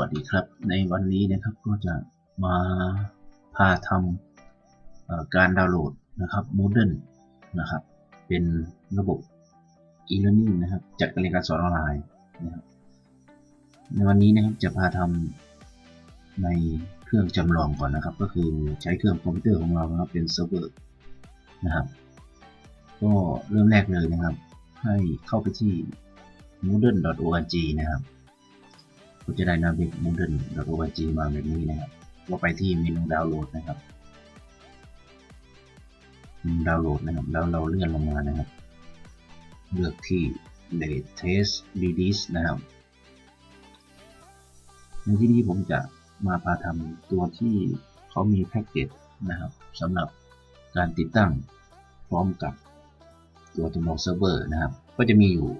วัสดีครับ ในวันนี้นะครับก็จะมาพาทำการดาวน์โหลดนะครับ Moodle นะครับ เป็นระบบ e-learning นะครับจัดการเรียนการสอนออนไลน์นะครับในวันนี้นะครับจะพาทำในเครื่องจำลองก่อนนะครับ ก็คือใช้เครื่องคอมพิวเตอร์ของเรานะครับเป็นเซิร์ฟเวอร์นะครับก็เริ่มแรกเลยนะครับ ให้เข้าไปที่ moodle.org นะครับ ก็จะได้นาเว็บ moodle.org มาแบบนี้นะครับก็ไปที่เมนูดาวน์โหลดนะครับดาวน์โหลดนะครับ แล้วเราเลื่อนลงมานะครับ เลือกที่ latest release นะครับ ในที่นี้ผมจะมาพาทำตัวที่เขามีแพ็กเกจนะครับสำหรับการติดตั้งพร้อมกับตัวจำลองเซิร์ฟเวอร์นะครับ ก็จะมีอยู่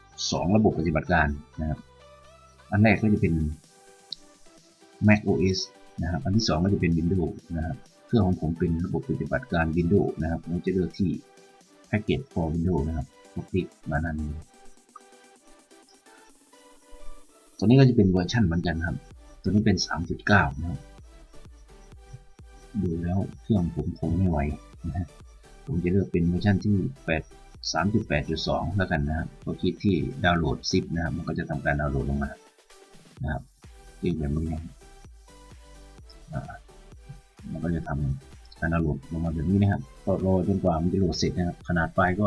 2 ระบบปฏิบัติการนะครับ อันแรกก็จะเป็น Mac OS นะครับ อันที่ 2 ก็จะเป็น Windows นะครับ เครื่องของผมเป็นระบบปฏิบัติการ Windows นะครับผมจะเลือกที่ Package for Windows นะครับก็คลิกมาด้านนี้ตัวนี้ก็จะเป็นเวอร์ชันเหมือนกันครับ ตัวนี้เป็น 3.9 นะครับ ดูแล้วเครื่องผมคงไม่ไหวนะฮะผมจะเลือกเป็นเวอร์ชันที่ 8 3.8.2 แล้วกันนะครับ ก็คลิกที่ดาวน์โหลดซิปนะครับ มันก็จะทำการดาวน์โหลดลงมา นะครับคลิกแบบนี้มันก็จะทำการโหลดลงมาแบบนี้นะครับก็รอจนกว่ามันจะโหลดเสร็จนะครับ ขนาดไฟล์ก็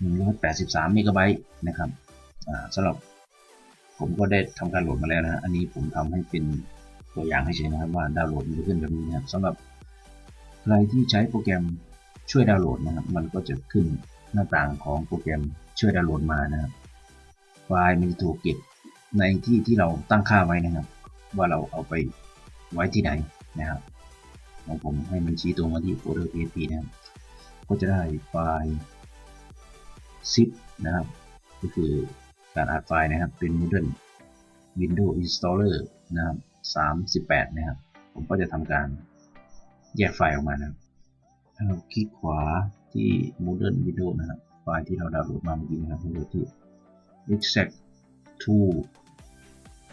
183เมกะไบต์นะครับสำหรับผมก็ได้ทำการโหลดมาแล้วนะฮะอันนี้ผมทำให้เป็นตัวอย่างให้เฉยนะครับว่าดาวน์โหลดมันจะขึ้นแบบนี้นะครับสำหรับใครที่ใช้โปรแกรมช่วยดาวน์โหลดนะครับ มันก็จะขึ้นหน้าต่างของโปรแกรมช่วยดาวน์โหลดมานะครับ ไฟล์มันจะถูกเก็บ ในที่ที่เราตั้งค่าไว้นะครับ ว่าเราเอาไปไว้ที่ไหนนะครับของผมให้มันชี้ตรงมาที่โฟลเดอร์ PHP นะครับ ก็จะได้ไฟล์ zip นะครับ ก็คือการอัดไฟล์นะครับ เป็น Moodle Windows Installer นะครับ38 นะครับ ผมก็จะทำการแยกไฟล์ออกมานะครับถ้าเราคลิกขวาที่ Moodle Windows นะครับ ไฟล์ที่เราดาวน์โหลดมาเมื่อกี้นะครับให้เลือกที่ extract to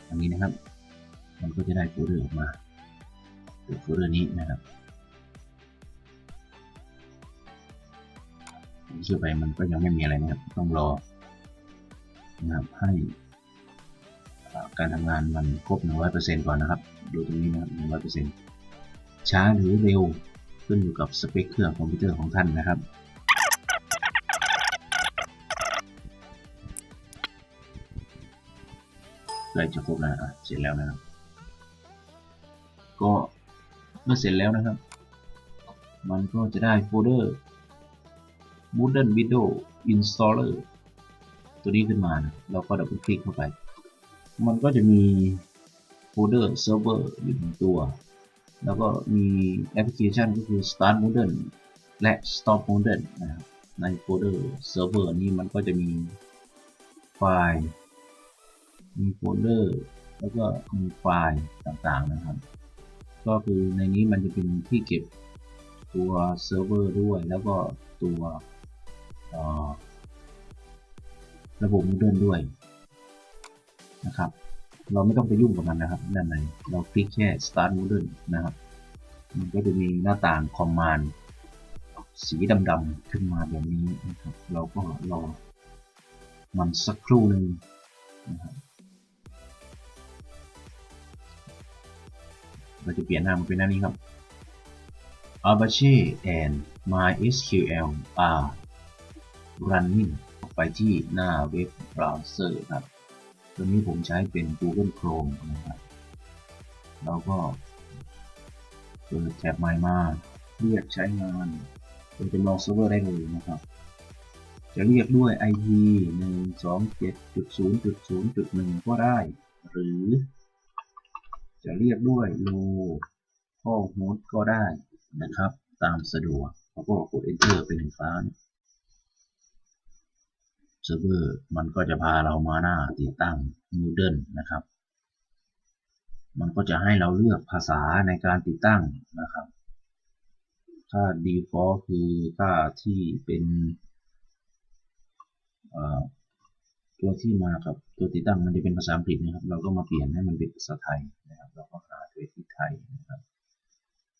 อันนี้นะครับ มันก็จะได้โฟลเดอร์ออกมาเป็นโฟลเดอร์นี้นะครับเชื่อไปมันก็ยังไม่มีอะไรนะครับ ต้องรอนะครับให้การทำงานมันครบ 100%ก่อนนะครับ ดูตรงนี้นะครับ100%ช้าหรือเร็วขึ้นอยู่กับสเปคเครื่องคอมพิวเตอร์ของท่านนะครับ ล้จะครบแล้วอะเสร็จแล้วนะครับ ก็เมื่อเสร็จแล้วนะครับ มันก็จะได้โฟลเดอร์ Moodle Video Installer ตัวนี้ขึ้นมานะเราก็ดับเบิลคลิกเข้าไป มันก็จะมีโฟลเดอร์เซิร์ฟเวอร์อยู่หนึ่งตัว แล้วก็มีแอปพลิเคชันก็คือ Start Moodle และ Stop Moodle นะครับในโฟลเดอร์เซิร์ฟเวอร์นี้มันก็จะมีไฟล์ มีโฟลเดอร์แล้วก็มีไฟล์ต่างๆนะครับ ก็คือในนี้มันจะเป็นที่เก็บตัวเซิร์ฟเวอร์ด้วย แล้วก็ตัวระบบ Moodle ด้วยนะครับ เราไม่ต้องไปยุ่งกับมันนะครับ ด้านในเราคลิกแค่ Start Moodle นะครับ มันก็จะมีหน้าต่าง Command สีดำๆขึ้นมาแบบนี้นะครับ เราก็รอมันสักครู่หนึ่งนะครับ เราจะเปลี่ยนหน้ามันเป็นหน้านี้ครับ Apache and MySQL are running ไปที่หน้าเว็บเบราว์เซอร์ครับ ตัวนี้ผมใช้เป็น Google Chrome นะครับเราก็เปิดแท็บใหม่มาเรียกใช้งานโดยเป็นลองเซิร์ฟเวอร์ได้เลยนะครับ จะเรียกด้วย IP 127.0.0.1ก็ได้ หรือ จะเรียกด้วย local host ก็ได้นะครับ ตามสะดวกแล้วก็กด enter เป็นหนึ่งครั้งเซิร์ฟเวอร์มันก็จะพาเรามาหน้าติดตั้ง Moodle นะครับ มันก็จะให้เราเลือกภาษาในการติดตั้งนะครับ ถ้า default คือค่าที่เป็นตัวที่มากับ ตัวติดตั้งมันจะเป็นภาษาอังกฤษนะครับ เราก็มาเปลี่ยนให้มันเป็นภาษาไทยนะครับ เราก็หาด้วยที่ไทยนะครับ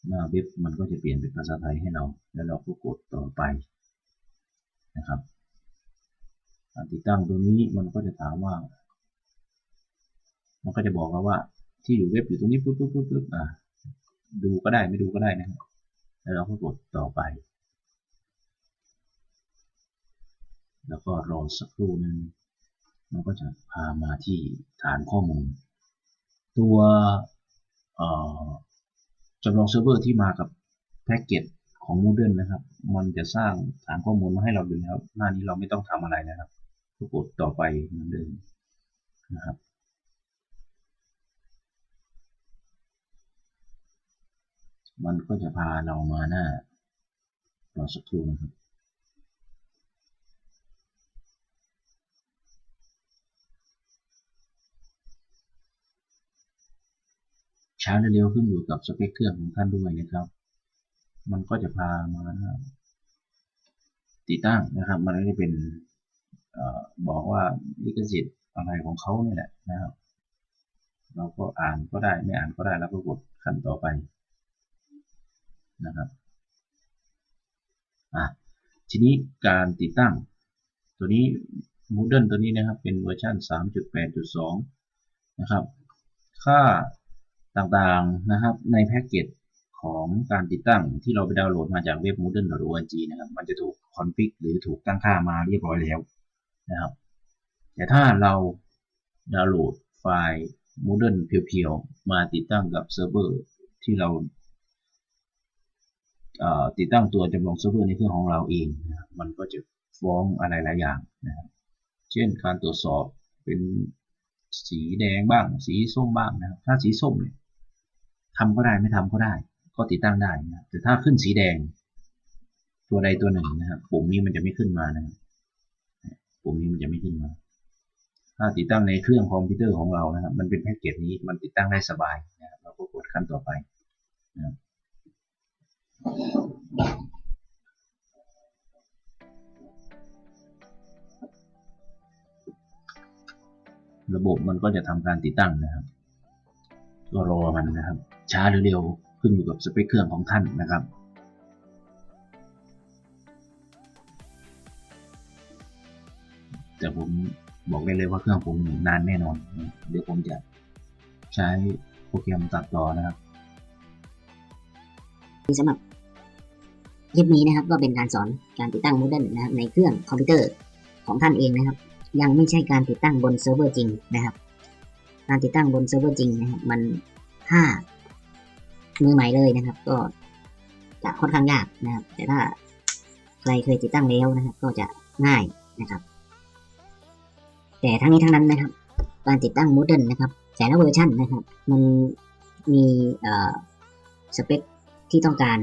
หน้าเว็บมันก็จะเปลี่ยนเป็นภาษาไทยให้เรา แล้วเราก็กดต่อไปนะครับการติดตั้งตัวนี้มันก็จะถามว่า มันก็จะบอกเราว่าที่อยู่เว็บอยู่ตรงนี้ปุ๊บปุ๊บปุ๊บปุ๊บอะดูก็ได้ไม่ดูก็ได้นะครับแล้วเราก็กดต่อไป แล้วก็รอสักครู่หนึง มันก็จะพามาที่ฐานข้อมูล ตัวจำลองเซิร์ฟเวอร์ที่มากับแพ็กเกจของ Moodle นะครับ มันจะสร้างฐานข้อมูลมาให้เราอยู่แล้ว หน้านี้เราไม่ต้องทำอะไรนะครับก็กดต่อไปเหมือนเดิมนะครับมันก็จะพาเรามาหน้ารอสักครู่นะครับ ช้าหรือเร็วขึ้นอยู่กับสเปคเครื่องของท่านด้วยนะครับ มันก็จะพามาติดตั้งนะครับ มันก็จะเป็นอบอกว่าลิขสิทธิ์อะไรของเขาเนี่ยแหละนะครับ เราก็อ่านก็ได้ไม่อ่านก็ได้แล้วก็กดขั้นต่อไปนะครับอะทีนี้การติดตั้ง ตัวนี้ Moodle ตัวนี้นะครับเป็นเวอร์ชัน3.8.2 นะครับ ค่า ต่างๆนะครับ ในแพ็กเกจของการติดตั้งที่เราไปดาวน์โหลดมาจากเว็บ moodle.org นะครับ มันจะถูกคอนฟิกหรือถูกตั้งค่ามาเรียบร้อยแล้วนะครับ แต่ถ้าเราดาวน์โหลดไฟล์ Moodle เพียวๆ มาติดตั้งกับเซิร์ฟเวอร์ที่เราติดตั้งตัวจำลองเซิร์ฟเวอร์ในเครื่องของเราเอง มันก็จะฟ้องอะไรหลายอย่างนะครับ เช่นการตรวจสอบเป็นสีแดงบ้าง สีส้มบ้างนะครับ ถ้าสีส้มเนี่ย ทำก็ได้ไม่ทำก็ได้ ก็ติดตั้งได้นะแต่ถ้าขึ้นสีแดง ตัวใดตัวหนึ่งนะครับปุ่มนี้มันจะไม่ขึ้นมานะครับปุ่มนี้มันจะไม่ขึ้นมา ถ้าติดตั้งในเครื่องคอมพิวเตอร์ของเรานะครับ มันเป็นแพ็กเกจนี้มันติดตั้งได้สบายนะครับเราก็กดขั้นต่อไปนะครับระบบมันก็จะทำการติดตั้งนะครับ ก็รอมันนะครับ ช้าหรือเร็วขึ้นอยู่กับสเปคเครื่องของท่านนะครับแต่ผมบอกได้เลยว่าเครื่องผมนานแน่นอน เดี๋ยวผมจะใช้โปรแกรมตัดต่อนะครับสำหรับคลิปนี้นะครับก็เป็นการสอนการติดตั้ง Moodle นะครับในเครื่องคอมพิวเตอร์ของท่านเองนะครับ ยังไม่ใช่การติดตั้งบนเซิร์ฟเวอร์จริงนะครับ การติดตั้งบนเซิร์ฟเวอร์จริงนะครับ มันถ้ามือใหม่เลยนะครับ ก็จะค่อนข้างยากนะครับ แต่ถ้าใครเคยติดตั้งแล้วนะครับ ก็จะง่ายนะครับ แต่ทั้งนี้ทั้งนั้นนะครับ การติดตั้ง Moodle นะครับแต่ละเวอร์ชันนะครับ มันมีเอ่อสเปคที่ต้องการ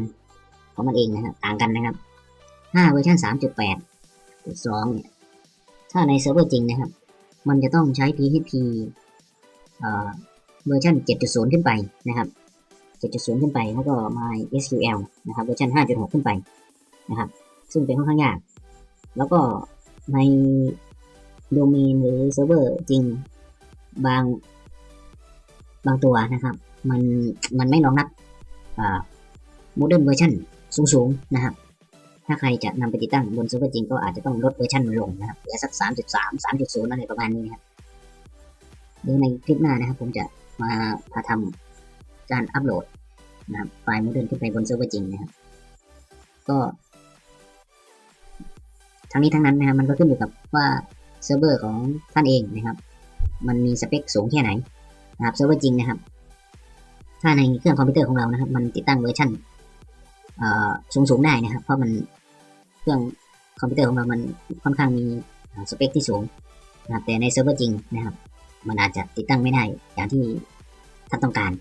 ของมันเองนะครับ ต่างกันนะครับถ้าเวอร์ชัน3.8.2 เนี่ย ถ้าในเซิร์ฟเวอร์จริงนะครับ มันจะต้องใช้ PHP เวอร์ชัน7.0 ขึ้นไปนะครับ 7.0 ขึ้นไปแล้วก็ MySQL นะครับเวอร์ชัน5.6 ขึ้นไปนะครับ ซึ่งเป็นค่อนข้างยาก แล้วก็ในโดเมนหรือเซิร์ฟเวอร์จริงบางบางตัวนะครับ มันมันไม่รองรับโมเดิร์นเวอร์ชันสูงๆนะครับ ถ้าใครจะนำไปติดตั้งบนเซิร์ฟเวอร์จริงก็อาจจะต้องลดเวอร์ชันมันลงนะครับเหลือสัก 3.3 3.0 อะไรประมาณนี้นะครับ เดี๋ยวในคลิปหน้านะครับผมจะมาพาทำการอัปโหลดนะครับไฟล์โมเดิร์นขึ้นไปบนเซิร์ฟเวอร์จริงนะครับ ก็ทั้งนี้ทั้งนั้นนะครับมันก็ขึ้นอยู่กับว่าเซิร์ฟเวอร์ของท่านเองนะครับ มันมีสเปคสูงแค่ไหนนะครับเซิร์ฟเวอร์จริงนะครับ ถ้าในเครื่องคอมพิวเตอร์ของเรานะครับ มันติดตั้งเวอร์ชันสูงสูงได้นะครับ เพราะมันเครื่องคอมพิวเตอร์ของเรามันค่อนข้างมีสเปคที่สูงนะครับแต่ในเซิร์ฟเวอร์จริงนะครับ มันอาจจะติดตั้งไม่ได้อย่างที่ท่านต้องการ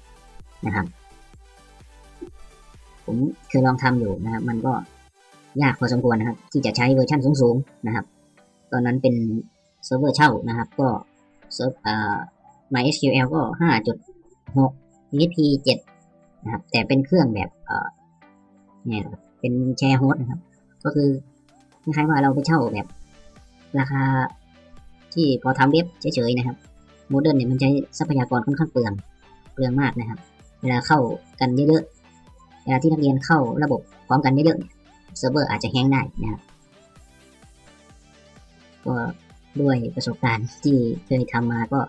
นะครับผมเคยลองทำอยู่นะครับ มันก็ยากพอสมควรนะครับ ที่จะใช้เวอร์ชันสูงๆนะครับ ตอนนั้นเป็นเซิร์ฟเวอร์เช่านะครับ ก็เซิร์ฟอ่า MySQL ก็ 5.6 PHP 7 นะครับ แต่เป็นเครื่องแบบเอ่อเนี่ยเป็นแชร์โฮสต์นะครับ ก็คือคล้ายๆว่าเราไปเช่าแบบ ราคาที่พอทำเว็บเฉยๆนะครับ โมเดิร์นเนี่ยมันใช้ทรัพยากรค่อนข้างเปลือง เปลืองมากนะครับ เวลาเข้ากันเยอะๆ เวลาที่นักเรียนเข้าระบบพร้อมกันเยอะๆเนี่ยเซิร์ฟเวอร์อาจจะแฮงได้นะครับ ก็ด้วยประสบการณ์ที่เคยทำมาก็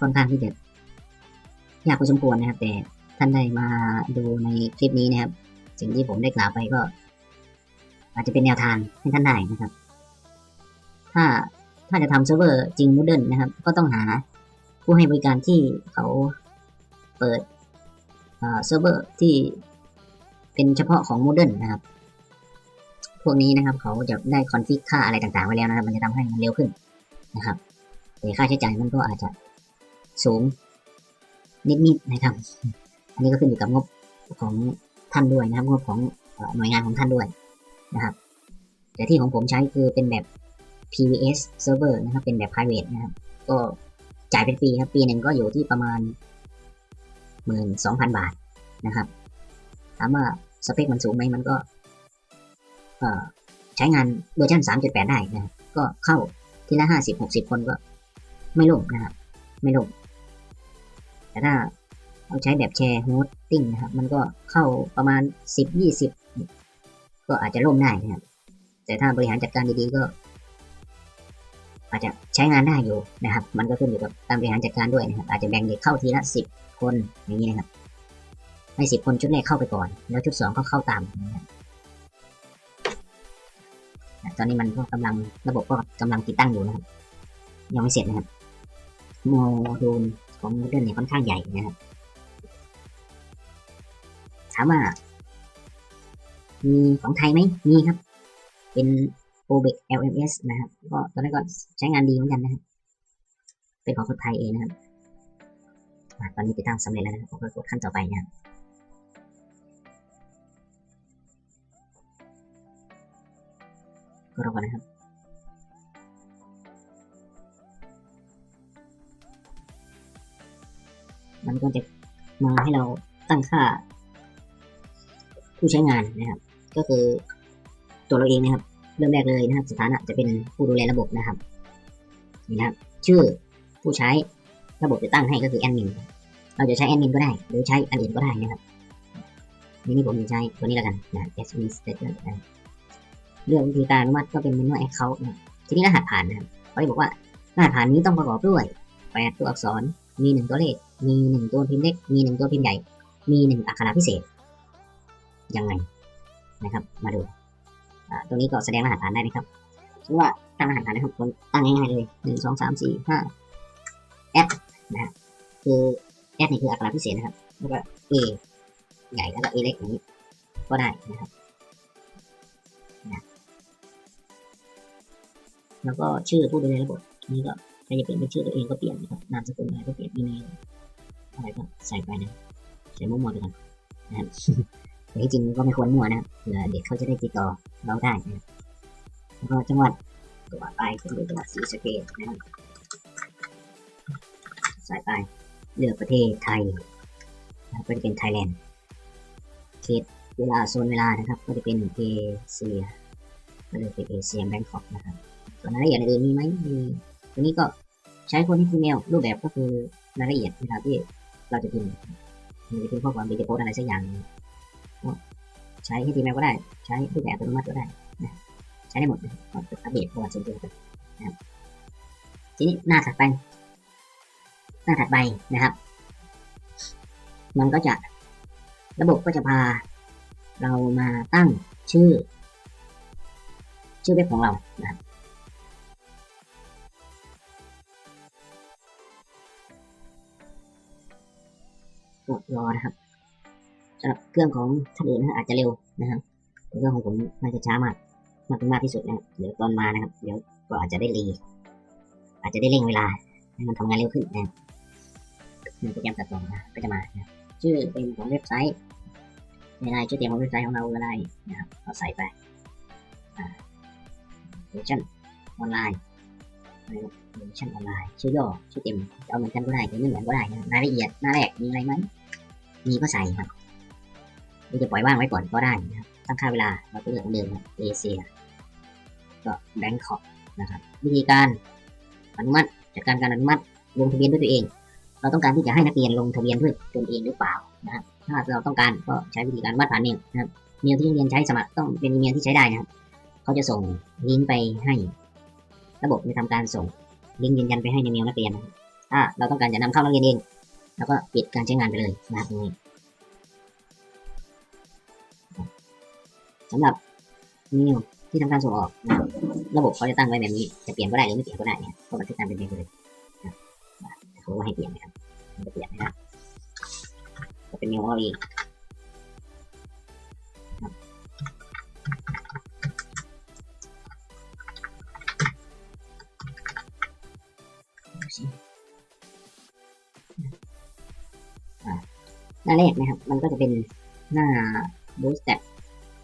ค่อนข้างที่จะยากพอสมควรนะครับ แต่ท่านได้มาดูในคลิปนี้นะครับ สิ่งที่ผมได้กล่าวไปก็ อาจจะเป็นแนวทางให้ท่านได้นะครับ ถ้า ถ้าจะทำเซิร์ฟเวอร์จริงโมเดิร์นะครับ ก็ต้องหาผู้ให้บริการที่เขาเปิดเซิร์ฟเวอร์ที่เป็นเฉพาะของโมเดิร์นะครับ พวกนี้นะครับเขาจะได้คอนฟิกค่าอะไรต่างๆไว้แล้วนะครับ มันจะทำให้มันเร็วขึ้นนะครับแต่ค่าใช้จ่ายมันก็อาจจะสูงนิดๆนะครับอันนี้ก็ขึ้นอยู่กับงบของท่านด้วยนะครับงบของหน่วยงานของท่านด้วยนะครับ แต่ที่ของผมใช้คือเป็นแบบ PVS server นะครับ เป็นแบบ private นะครับ ก็จ่ายเป็นปีครับ ปีหนึ่งก็อยู่ที่ประมาณหมื่นสองพันบาทนะครับ ถามว่าสเปคมันสูงไหมมันก็ใช้งานเวอร์ชัน3.8 ได้นะครับ ก็เข้าทีละห้าสิบหกสิบคนก็ไม่ล่มนะครับ ไม่ล่มแต่ถ้าเราใช้แบบแชร์โฮสติ้งนะครับ มันก็เข้าประมาณสิบยี่สิบก็อาจจะล่มได้นะครับ แต่ถ้าบริหารจัดการดีๆก็ อาจจะใช้งานได้อยู่นะครับ มันก็ขึ้นอยู่กับการบริหารจัดการด้วยนะครับ อาจจะแบ่งเด็กเข้าทีละสิบคนอย่างนี้นะครับ ให้สิบคนชุดแรกเข้าไปก่อน แล้วชุดสองก็เข้าตามนะครับตอนนี้มันก็กำลังระบบก็กำลังติดตั้งอยู่นะครับ ยังไม่เสร็จนะครับโมดูลของโมเดิร์เนี่ยค่อนข้างใหญ่นะครับถามว่ามีของไทยไหมมีครับ เป็น โ o เบก LMS นะครับ ก็ตอนนั้นก็ใช้งานดีเหมือนกันนะครับ เป็นของคนไทยเองนะครับตอนนี้ติดตั้งสำเร็จแล้วนะครับผมก็กดขั้นต่อไปนะครับก็รอก่อนนะครับมันก็จะมาให้เราตั้งค่า ผู้ใช้งานนะครับ ก็คือตัวเราเองนะครับ เริ่มแรกเลยนะครับ สถานะจะเป็นผู้ดูแลระบบนะครับนี่นะครับ ชื่อผู้ใช้ระบบจะตั้งให้ก็คือแอดมินเราจะใช้แอดมินก็ได้ หรือใช้อันอื่นก็ได้นะครับนี่นี่ผมจะใช้ตัวนี้แล้วกันนะ administrator นเรื่องวิธีการอนุมัติก็เป็น manual account นะทีนี้รหัสผ่านนะครับเขาจะบอกว่ารหัสผ่านนี้ต้องประกอบด้วยแปดตัวอักษร มีหนึ่งตัวเลข มีหนึ่งตัวพิมพ์เล็ก มีหนึ่งตัวพิมพ์ใหญ่ มีหนึ่งอักขระพิเศษ ยังไงนะครับ มาดู ตรงนี้ก็แสดงรหัสผ่านได้ไหมครับสมมติว่าตั้งรหัสผ่านนะครับตั้งง่ายๆเลยหนึ่งสองสามสี่ห้าแอดนะครับคือแอดนี่คืออักขระพิเศษนะครับ แล้วก็ A ใหญ่แล้วก็ A เล็กอย่างนี้ ก็ได้นะครับนะแล้วก็ชื่อผู้ดูแลระบบนี่ก็ใครจะเปลี่ยนเป็นชื่อตัวเองก็เปลี่ยนนะครับ นามสกุลอะไรก็เปลี่ยนอีเมลอะไรก็ใส่ไปนะ ใส่มั่วๆไปก่อนนะครับ แต่ที่จริงก็ไม่ควรมั่วนะครับเผื่อเด็กเขาจะได้ติดต่อเราได้นะครับแล้วก็จังหวัดตัวไปเป็นจังหวัดศรีสะเกษนะครับสายไปเลือกประเทศไทยนะครับก็จะเป็นไทยแลนด์เขตเวลาโซนเวลานะครับ ก็จะเป็นเอเชียก็เลยเป็นเอเชียแบงคอกนะครับส่วนรายละเอียดอื่นมีไหมมีตัวนี้ก็ใช้คนที่อีเมลรูปแบบก็คือรายละเอียดเวลาที่เราจะพิมพ์มันจะพิมพ์ข้อความหรือจะโพสอะไรสักอย่างนึง ใช้ HTML ก็ได้ ใช้รูปแบบอัตโนมัติก็ได้นะใช้ได้หมดนะครับก็อัปเดตประวัติส่วนตัวนะครับทีนี้หน้าถัดไป หน้าถัดไปนะครับ มันก็จะระบบก็จะพา เรามาตั้งชื่อ ชื่อเว็บของเรานะครับก็รอนะครับ เครื่องของท่านอื่นนะอาจจะเร็วนะครับเครื่องของผมน่าจะช้ามากมากถึงมากที่สุดนะครับเดี๋ยวตอนมานะครับ เดี๋ยวก็อาจจะได้รีอาจจะได้เร่งเวลาให้มันทำงานเร็วขึ้นนะครับโปรแกรมตัดต่อนะก็จะมานะชื่อเป็นของเว็บไซต์อะไรชื่อเต็มของเว็บไซต์ของเราอะไรนะครับเราใส่ไปเวอร์ชันออนไลน์เวอร์ชันออนไลน์ชื่อย่อชื่อเต็มจะเอาเหมือนกันก็ได้หรือไม่เหมือนก็ได้นะรายละเอียดหน้าแรกมีอะไรไหมมีก็ใส่ครับ หรือจะปล่อยว่างไว้ก่อนก็ได้นะครับตั้งค่าเวลาเราก็เลือกเดือนเดิมเอเชียก็แบงคอกนะครับวิธีการอนุมัติจัดการการอนุมัติลงทะเบียนด้วยตัวเอง เราต้องการที่จะให้นักเรียนลงทะเบียนด้วยตนเองหรือเปล่านะครับถ้าเราต้องการก็ใช้วิธีการวัดผ่านเมลนะครับเมลที่นักเรียนใช้สมัครต้องเป็นอีเมลที่ใช้ได้นะครับเขาจะส่งลิงก์ไปให้ ระบบจะทำการส่งลิงก์ยืนยันไปให้ในเมลนักเรียนถ้าเราต้องการจะนำเข้านักเรียนเองเราก็ปิดการใช้งานไปเลยนะครับตรงนี้ สำหรับเมลที่ทำการส่งออกนะครับระบบเขาจะตั้งไว้แบบนี้จะเปลี่ยนก็ได้หรือไม่เปลี่ยนก็ได้เนะครับก็บันทึกการเป็นเมลไปเลยนะครับเขาให้เปลี่ยนนะครับไม่ได้เปลี่ยนนะครับก็เป็นเมลของเราเองนะครับดูสิอ่าหน้าแรกนะครับ มันก็จะเป็นหน้า boost step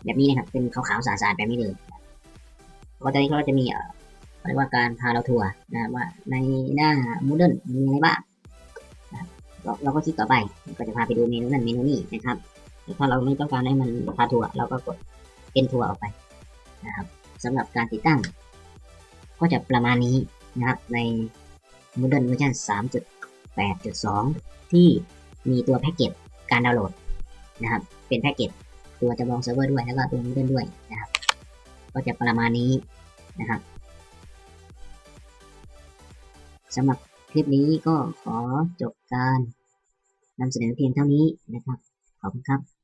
แบบนี้นะครับ เป็นขาวๆสะอาดๆแบบนี้เลยปกติเขาก็จะมีเขาเรียกว่าการพาเราทัวร์นะครับว่าในหน้า Moodle มีอะไรบ้างนะเราเราก็คลิกต่อไปก็จะพาไปดูเมนูนั้นเมนูนี้นะครับถ้าเราไม่ต้องการให้มันพาทัวร์เราก็กดเป็นทัวร์ออกไปนะครับสำหรับการติดตั้ง ก็จะประมาณนี้นะครับใน Moodle เวอร์ชัน3.8.2 ที่มีตัวแพ็กเกจการดาวน์โหลดนะครับเป็นแพ็กเกจ ตัวจำลองเซิร์ฟเวอร์ด้วยแล้วก็ตัว Moodle ด้วยนะครับ ก็จะประมาณนี้นะครับสำหรับคลิปนี้ก็ขอจบการนำเสนอเพียงเท่านี้นะครับ ขอบคุณครับ